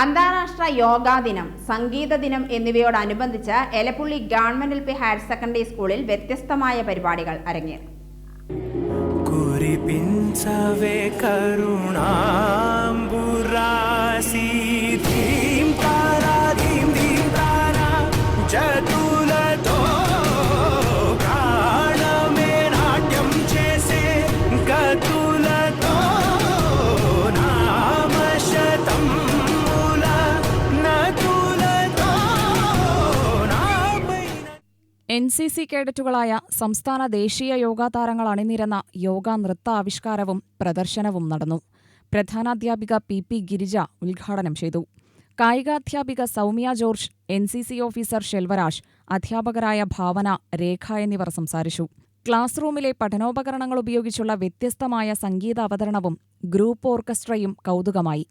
അന്താരാഷ്ട്ര യോഗാ ദിനം സംഗീത ദിനം എന്നിവയോടനുബന്ധിച്ച് Elappully government L P higher secondary സ്കൂളിൽ വ്യത്യസ്തമായ പരിപാടികൾ അരങ്ങേറി. എൻ സി സി കേഡറ്റുകളായ സംസ്ഥാന ദേശീയ യോഗാ താരങ്ങൾ അണിനിരന്ന യോഗാ നൃത്ത ആവിഷ്കാരവും പ്രദർശനവും നടന്നു. പ്രധാനാധ്യാപിക പി പി ഗിരിജ ഉദ്ഘാടനം ചെയ്തു. കായികാധ്യാപിക Soumya George N C C officer Shelvaraj അധ്യാപകരായ ഭാവന രേഖ എന്നിവർ സംസാരിച്ചു. ക്ലാസ് റൂമിലെ പഠനോപകരണങ്ങൾ ഉപയോഗിച്ചുള്ള വ്യത്യസ്തമായ സംഗീത അവതരണവും ഗ്രൂപ്പ് ഓർക്കസ്ട്രയും കൗതുകമായി.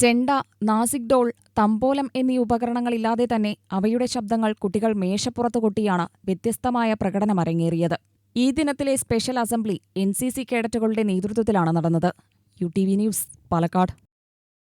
ചെണ്ട നാസിക് ഡോൾ തമ്പോലം എന്നീ ഉപകരണങ്ങളില്ലാതെ തന്നെ അവയുടെ ശബ്ദങ്ങൾ കുട്ടികൾ മേശപ്പുറത്ത് കൊട്ടിയാണ് വ്യത്യസ്തമായ പ്രകടനം അരങ്ങേറിയത്. ഈ ദിനത്തിലെ special assembly N C C കേഡറ്റുകളുടെ നേതൃത്വത്തിലാണ് നടന്നത്. U T V news Palakkad.